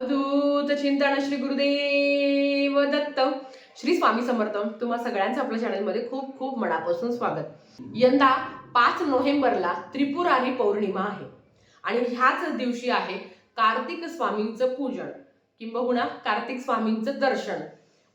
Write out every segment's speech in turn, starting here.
अवधूत चिंतन श्री गुरुदेव दत्त. श्री स्वामी समर्थ. तुम्हा सगळ्यांचं आपल्या चॅनलमध्ये खूप खूप मनापासून स्वागत. यंदा पाच नोव्हेंबरला त्रिपुरारी पौर्णिमा आहे. आणि ह्याच दिवशी आहे कार्तिक स्वामींचं पूजन. किंबहुना कार्तिक स्वामींचं दर्शन.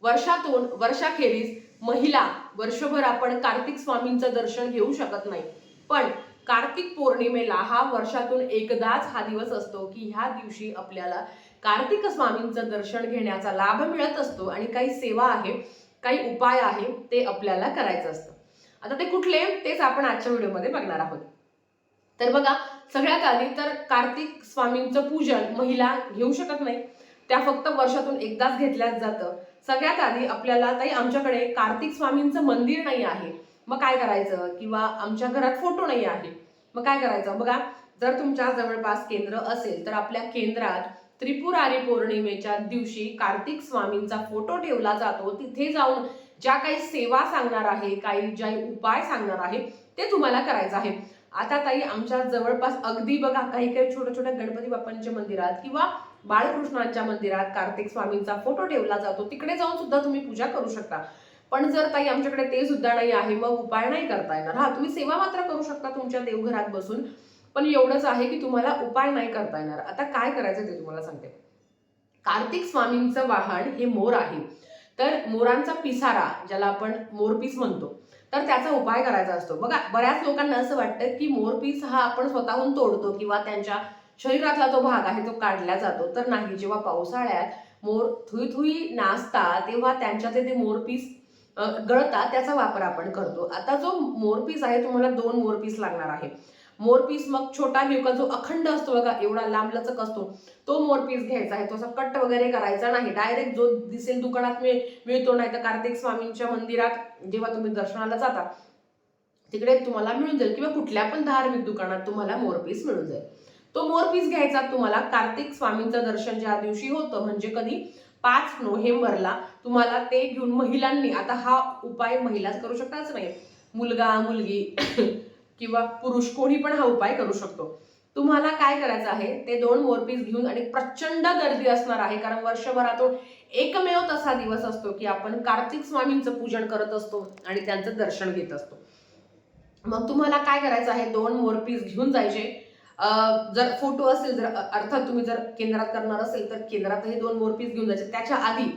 वर्षातून वर्षाखेरीज महिला वर्षभर आपण कार्तिक स्वामींचं दर्शन घेऊ शकत नाही. पण कार्तिक पौर्णिमेला हा वर्षातून एकदाच हा दिवस असतो की ह्या दिवशी आपल्याला कार्तिक स्वामींचं दर्शन घेण्याचा लाभ मिळत असतो आणि काही सेवा आहे काही उपाय आहे ते आपल्याला करायचं असतं. आता ते कुठले तेच आपण आजच्या व्हिडिओमध्ये बघणार आहोत. तर बघा सगळ्यात आधी तर कार्तिक स्वामींचं पूजन महिला घेऊ शकत नाही. त्या फक्त वर्षातून एकदाच घेतल्याच जातं. सगळ्यात आधी आपल्याला ताई आमच्याकडे कार्तिक स्वामींचं मंदिर नाही आहे. मग काय करायचं? किंवा आमच्या घरात फोटो नाही आहे. मग काय करायचं? बघा जर तुमच्या जवळपास केंद्र असेल तर आपल्या केंद्रात त्रिपुरारी पौर्णिमेच्या दिवशी कार्तिक स्वामींचा फोटो ठेवला जातो. तिथे जाऊन ज्या काही सेवा सांगणार आहे काही ज्या उपाय सांगणार आहे ते तुम्हाला करायचं आहे. आता ताई आमच्या जवळपास अगदी बघा काही काही छोट्या छोट्या गणपती बाप्पांच्या मंदिरात किंवा बाळकृष्णांच्या मंदिरात कार्तिक स्वामींचा फोटो ठेवला जातो. तिकडे जाऊन सुद्धा तुम्ही पूजा करू शकता. पण जर ताई आमच्याकडे ते सुद्धा नाही आहे मग उपाय नाही करता येणार. हा तुम्ही सेवा मात्र करू शकता तुमच्या देवघरात बसून. पण एवढंच आहे की तुम्हाला उपाय नाही करता येणार. आता काय करायचं ते तुम्हाला सांगते. कार्तिक स्वामींचं वाहन हे मोर आहे. तर मोरांचा पिसारा ज्याला आपण मोरपीस म्हणतो तर त्याचा उपाय करायचा असतो. बघा बऱ्याच लोकांना असं वाटतं की मोरपीस हा आपण स्वतःहून तोडतो किंवा त्यांच्या शरीरातला तो भाग आहे तो काढला जातो. तर नाही जेव्हा पावसाळ्यात मोर थुई थुई नाचता तेव्हा त्यांच्यातले ते मोरपीस गळतात त्याचा वापर आपण करतो. आता जो मोरपीस आहे तुम्हाला दोन मोरपीस लागणार आहे. मोरपीस मग छोटा घेऊ का जो अखंड असतो बघा एवढा लांब लचक असतो तो मोरपीस घ्यायचा आहे. तो असा कट वगैरे करायचा नाही. डायरेक्ट जो दिसेल दुकानात मिळतो नाही तर कार्तिक स्वामींच्या मंदिरात जेव्हा तुम्ही दर्शनाला जाता तिकडे तुम्हाला मिळून जाईल. किंवा कुठल्या पण धार्मिक दुकानात तुम्हाला मोरपीस मिळून जाईल. तो मोरपीस घ्यायचा तुम्हाला कार्तिक स्वामींचं दर्शन ज्या दिवशी होतं म्हणजे कधी पाच नोव्हेंबरला तुम्हाला ते घेऊन महिलांनी आता हा उपाय महिलाच करू शकताच नाही. मुलगा मुलगी किंवा पुरुष कोणी पण हा उपाय करू शकतो. तुम्हाला काय करायचं आहे? ते दोन मोरपीस घेऊन आणि प्रचंड गर्दी असणार आहे कारण वर्षभरातून एकमेव तसा दिवस असतो की आपण कार्तिक स्वामींचं पूजन करत असतो आणि त्यांचं दर्शन घेत असतो. मग तुम्हाला काय करायचं आहे? दोन मोरपीस घेऊन जायचे. जर फोटो असेल जर अर्थात तुम्ही जर केंद्रात करणार असेल तर केंद्रातही दोन मोरपीस घेऊन जायचे. त्याच्या आधी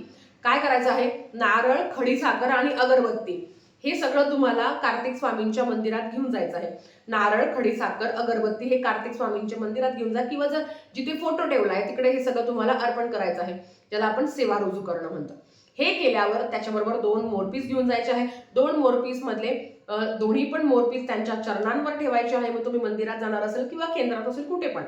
काय करायचं आहे? नारळ खडीसाखर आणि अगरबत्ती. हे सगळं तुम्हाला कार्तिक स्वामींच्या मंदिरात घेऊन जायचं आहे. नारळ खडीसाखर अगरबत्ती हे कार्तिक स्वामींच्या मंदिरात घेऊन जा किंवा जर जिथे फोटो ठेवला आहे तिकडे हे सगळं तुम्हाला अर्पण करायचं आहे. ज्याला आपण सेवा रुजू करणं म्हणतो. हे केल्यावर त्याच्याबरोबर दोन मोरपीस घेऊन जायचे आहे. दोन मोरपीस मधले दोन्ही पण मोरपीस त्यांच्या चरणांवर ठेवायचे आहे. मग तुम्ही मंदिरात जाणार असेल किंवा केंद्रात असेल कुठे पण.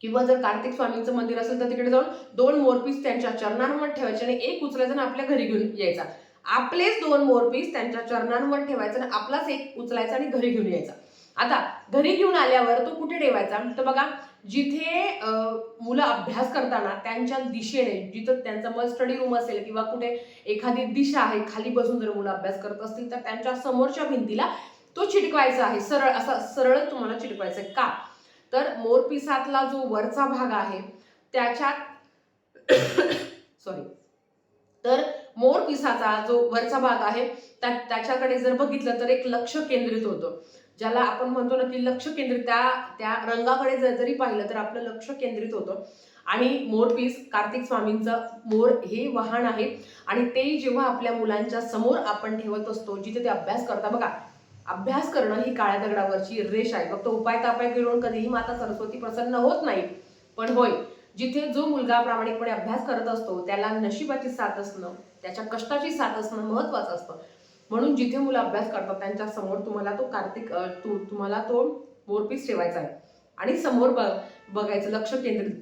किंवा जर कार्तिक स्वामींचं मंदिर असेल तर तिकडे जाऊन दोन मोरपीस त्यांच्या चरणांवर ठेवायचे आणि एक उचलायचा आणि आपल्या घरी घेऊन यायचा. आपलेच दोन मोरपीस त्यांच्या चरणांवर ठेवायचं आणि आपलाच एक उचलायचा आणि घरी घेऊन यायचा. आता घरी घेऊन आल्यावर तो कुठे ठेवायचा? तर बघा जिथे मुलं अभ्यास करताना त्यांच्या दिशेने जिथं त्यांचं मग स्टडी रूम असेल किंवा कुठे एखादी दिशा आहे खाली बसून जर मुलं अभ्यास करत असतील तर त्यांच्या समोरच्या भिंतीला तो चिटकवायचा आहे. सरळ असा सरळ तुम्हाला चिटकवायचा आहे. का? तर मोरपिसातला जो वरचा भाग आहे त्याच्यात सॉरी तर मोरपिसाचा जो वरचा भाग आहे त्या त्याच्याकडे जर बघितलं तर एक लक्ष केंद्रित होतं. ज्याला आपण म्हणतो ना की लक्ष केंद्रित त्या त्या रंगाकडे जर जरी पाहिलं तर आपलं लक्ष केंद्रित होतं. आणि मोरपीस कार्तिक स्वामींचं मोर हे वाहन आहे. आणि ते जेव्हा आपल्या मुलांच्या समोर आपण ठेवत असतो जिथे ते अभ्यास करता बघा अभ्यास करणं ही काळ्या दगडावरची रेष आहे. फक्त उपाय तापाय गिळून कधीही माता सरस्वती प्रसन्न होत नाही. पण होय जिथे जो मुलगा प्रामाणिकपणे अभ्यास करत असतो त्याला नशिबाची साथ असणं त्याच्या कष्टाची साथ असणं महत्वाचं असतं. म्हणून जिथे मुलं अभ्यास करतात त्यांच्यासमोर तुम्हाला तो कार्तिक तु, तुम्हाला तो मोरपीस ठेवायचा आहे. आणि समोर बघायचं लक्ष केंद्रित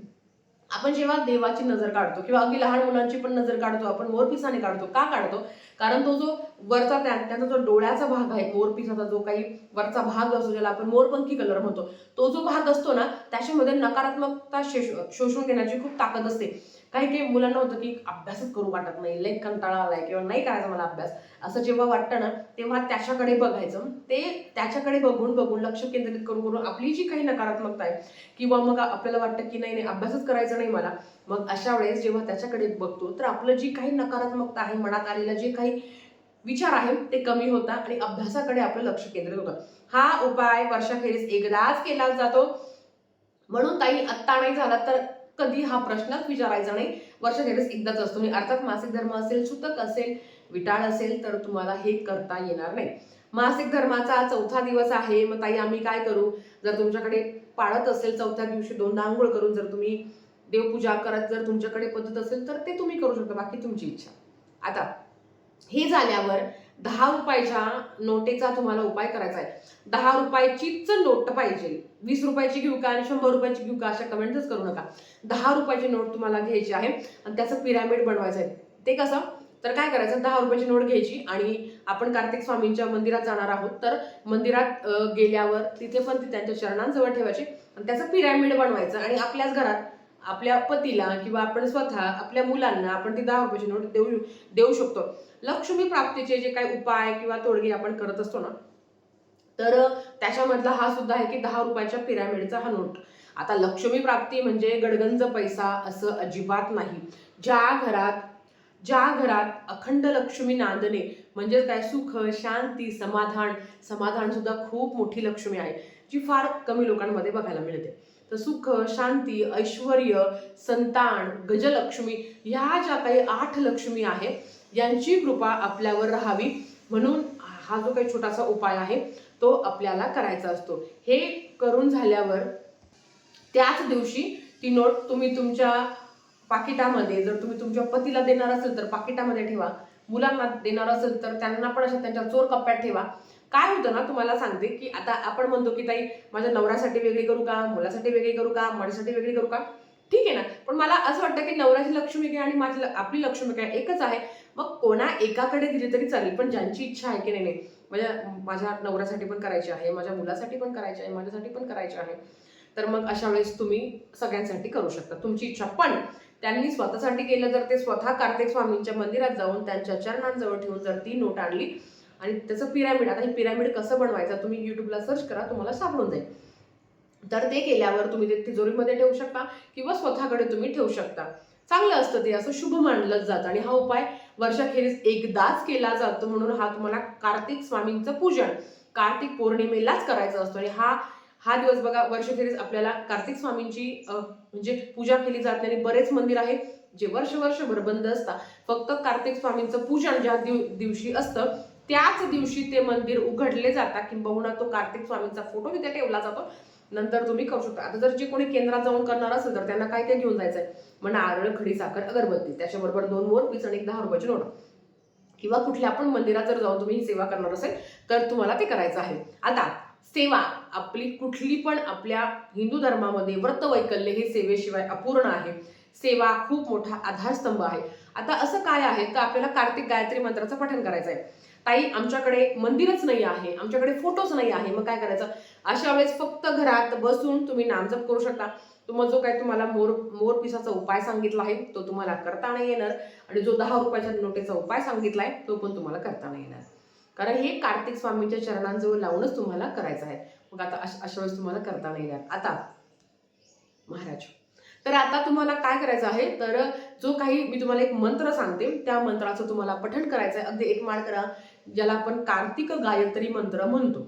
आपण जेव्हा देवाची नजर काढतो किंवा अगदी लहान मुलांची पण नजर काढतो आपण मोरपिसाने काढतो का काढतो? कारण तो जो वरचा त्या त्याचा जो डोळ्याचा भाग आहे मोरपिसाचा जो काही वरचा भाग असतो ज्याला आपण मोरपंखी कलर म्हणतो तो जो भाग असतो ना त्याच्यामध्ये नकारात्मकता शोषून घेण्याची खूप ताकद असते. काही काही मुलांना होतं की अभ्यासच करू वाटत नाही लई कंटाळा आलाय किंवा नाही करायचा मला अभ्यास. असं जेव्हा वाटतं ना तेव्हा त्याच्याकडे बघायचं. ते त्याच्याकडे बघून बघून लक्ष केंद्रित करून करून आपली जी काही नकारात्मकता आहे किंवा मग आपल्याला वाटतं की नाही नाही अभ्यासच करायचा नाही मला मग अशा वेळेस जेव्हा त्याच्याकडे बघतो तर आपलं जी काही नकारात्मकता आहे मनात आलेलं जे काही विचार आहे ते कमी होता आणि अभ्यासाकडे आपलं लक्ष केंद्रित होतं. हा उपाय वर्षाखेरीस एकदाच केला जातो. म्हणून ताई आत्ता नाही झाला तर कधी हा प्रश्नच विचारायचा नाही. वर्षाखेरीस एकदाच असतो. आणि अर्थात मासिक धर्म असेल सुतक असेल विटाळ असेल तर तुम्हाला हे करता येणार नाही. मासिक धर्माचा चौथा दिवस आहे. मग ताई आम्ही काय करू? जर तुमच्याकडे पाळत असेल चौथ्या दिवशी दोनदा आंघोळ करून जर तुम्ही देवपूजा करत जर तुमच्याकडे पद्धत असेल तर ते तुम्ही करू शकता. बाकी तुमची इच्छा. आता हे झाल्यावर दहा रुपयाच्या नोटेचा तुम्हाला उपाय करायचा आहे. दहा रुपयाचीच नोट पाहिजे. वीस रुपयाची घेऊ का आणि शंभर रुपयाची घेऊ का अशा कमेंटच करू नका. दहा रुपयाची नोट तुम्हाला घ्यायची आहे आणि त्याचं पिरामिड बनवायचं आहे. ते कसं? तर काय करायचं? दहा रुपयाची नोट घ्यायची आणि आपण कार्तिक स्वामींच्या मंदिरात जाणार आहोत. तर मंदिरात गेल्यावर तिथे पण ती त्यांच्या चरणांजवळ ठेवायची आणि त्याचं पिरामिड बनवायचं आणि आपल्याच घरात आपल्या पतीला किंवा आपण स्वतः आपल्या मुलांना आपण ती दहा रुपयाची नोट देऊ देऊ शकतो. लक्ष्मी प्राप्तीचे जे काही उपाय किंवा तोडगे आपण करत असतो ना तर त्याच्यामधला हा सुद्धा आहे की दहा रुपयाच्या पिरामिडचा हा नोट. आता लक्ष्मी प्राप्ती म्हणजे गडगंज पैसा असं अजिबात नाही. ज्या घरात ज्या घरात अखंड लक्ष्मी नांदणे म्हणजे काय सुख शांती समाधान समाधान सुद्धा खूप मोठी लक्ष्मी आहे जी फार कमी लोकांमध्ये बघायला मिळते. तर सुख शांती ऐश्वर संतान गजलक्ष्मी ह्या ज्या काही आठ लक्ष्मी आहेत यांची कृपा आपल्यावर राहावी. म्हणून हा जो काही छोटासा उपाय आहे तो आपल्याला करायचा असतो. हे करून झाल्यावर त्याच दिवशी ती नोट तुम्ही तुमच्या पाकिटामध्ये जर तुम्ही तुमच्या पतीला देणार असेल तर पाकिटामध्ये ठेवा. मुलांना देणार असेल तर त्यांना पण अशा त्यांच्या चोर कप्प्यात ठेवा. काय होतं ना तुम्हाला सांगते की आता आपण म्हणतो की ताई माझ्या नवऱ्यासाठी वेगळी करू का? मुलासाठी वेगळी करू का? माझ्यासाठी वेगळी करू का? ठीक आहे ना. पण मला असं वाटतं की नवऱ्याची लक्ष्मी काय आणि माझी आपली लक्ष्मी काय? एकच आहे. मग कोणा एकाकडे दिली तरी चालेल पण ज्यांची इच्छा आहे की नाही नाही. माझ्या माझ्या नवऱ्यासाठी पण करायची आहे माझ्या मुलासाठी पण करायची आहे माझ्यासाठी पण करायची आहे. तर मग अशा वेळेस तुम्ही सगळ्यांसाठी करू शकता. तुमची इच्छा. पण त्यांनी स्वतःसाठी केलं तर ते स्वतः कार्तिक स्वामींच्या मंदिरात जाऊन त्यांच्या चरणांजवळ ठेवून जर ती नोट आणली आणि त्याचं पिरॅमिड आता हे पिरामिड कसं बनवायचं तुम्ही युट्यूबला सर्च करा तुम्हाला सापडून जाईल. तर ते केल्यावर तुम्ही ते तिजोरीमध्ये ठेवू शकता किंवा स्वतःकडे तुम्ही ठेवू शकता. चांगलं असतं ते असं शुभ मानलं जातं. आणि हा उपाय वर्षाखेरीस एकदाच केला जातो म्हणून हा तुम्हाला कार्तिक स्वामींचं पूजन कार्तिक पौर्णिमेलाच करायचं असतो. आणि हा हा दिवस बघा वर्षखेरीस आपल्याला कार्तिक स्वामींची म्हणजे पूजा केली जाते आणि बरेच मंदिर आहे जे वर्ष वर्षभर बंद असतात. फक्त कार्तिक स्वामींचं पूजन ज्या दिव दिवशी असतं त्याच दिवशी ते मंदिर उघडले जातात किंबहुना तो कार्तिक स्वामींचा फोटो तिथे ठेवला जातो. नंतर तुम्ही करू शकता. आता जर जे कोणी केंद्रात जाऊन करणार असेल तर त्यांना काय काय घेऊन आहे मग नारळ खडी साखर अगरबत्ती त्याच्याबरोबर दोन मोर पीस आणि एक दहा रुपयाची नोट. किंवा कुठल्या पण मंदिरात जर जाऊन तुम्ही ही सेवा करणार असेल तर तुम्हाला ते करायचं आहे. आता सेवा आपली कुठली पण आपल्या हिंदू धर्मामध्ये व्रत वैकल्य हे सेवेशिवाय अपूर्ण आहे. सेवा खूप मोठा आधारस्तंभ आहे. आता असं काय आहे? तर आपल्याला कार्तिक गायत्री मंत्राचं पठण करायचं आहे ताई आमच्याकडे मंदिरच नाही आहे आमच्याकडे फोटोच नाही आहे. मग काय करायचं? अशा वेळेस फक्त घरात बसून तुम्ही नामजप करू शकता. तुम्हाला जो काय तुम्हाला मोर मोर पिसाचा उपाय सांगितला आहे तो तुम्हाला करता नाही येणार. आणि जो दहा रुपयाच्या नोटेचा उपाय सांगितला आहे तो पण तुम्हाला करता नाही येणार. कारण हे कार्तिक स्वामींच्या चरणांजवळ लावूनच तुम्हाला करायचं आहे. मग आता अशा वेळेस तुम्हाला करता नाही येणार. आता महाराज. तर आता तुम्हाला काय करायचं आहे? तर जो काही मी तुम्हाला एक मंत्र सांगते त्या मंत्राचं तुम्हाला पठण करायचं आहे. अगदी एक माळ करा. ज्याला आपण कार्तिक गायत्री मंत्र म्हणतो.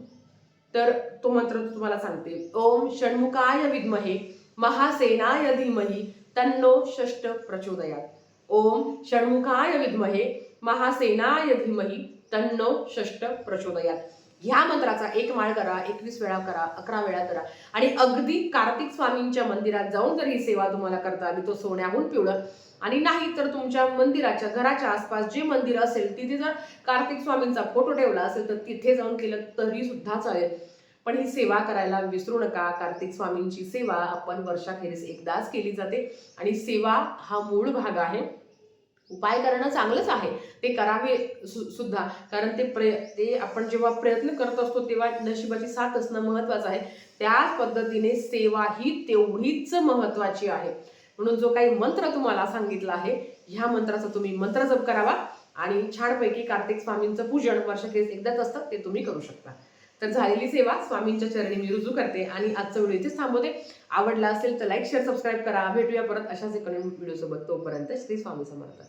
तर तो मंत्र तुम्हाला सांगते. ओम षण्मुखाय विद्महे महासेनाय धीमहि तन्नो षष्ट प्रचोदयात. ओम षण्मुखाय विद्महे महासेनाय धीमही तन्नो षष्ट प्रचोदयात. ह्या मंत्राचा एक माळ करा एकवीस वेळा करा अकरा वेळा करा. आणि अगदी कार्तिक स्वामींच्या मंदिरात जाऊन जर ही सेवा तुम्हाला करता आली तो सोन्याहून पिवळं. आणि नाही तर तुमच्या मंदिराच्या घराच्या आसपास जे मंदिर असेल तिथे जर कार्तिक स्वामींचा फोटो ठेवला असेल तर तिथे जाऊन केलं तरी सुद्धा चालेल. पण ही सेवा करायला विसरू नका. कार्तिक स्वामींची सेवा आपण वर्षाखेरीस एकदाच केली जाते. आणि सेवा हा मूळ भाग आहे. उपाय करणं चांगलंच आहे. ते करावे सु- सुद्धा. कारण ते प्रय ते आपण जेव्हा प्रयत्न करत असतो तेव्हा नशिबाची साथ असणं महत्वाचं आहे. त्याच पद्धतीने सेवा ही तेवढीच महत्वाची आहे. म्हणून जो काही मंत्र तुम्हाला सांगितला आहे ह्या मंत्राचा तुम्ही मंत्र जप करावा आणि छानपैकी कार्तिक स्वामींचं पूजन वर्षाखेस एकदाच असतं ते तुम्ही करू शकता. तर झालेली सेवा स्वामींच्या चरणी मी रुजू करते आणि आजचा व्हिडिओ इथेच थांबवते. आवडला असेल तर लाईक शेअर सबस्क्राईब करा. भेटूया परत अशाच एक व्हिडिओ सोबत तोपर्यंत श्री स्वामी समर्थ.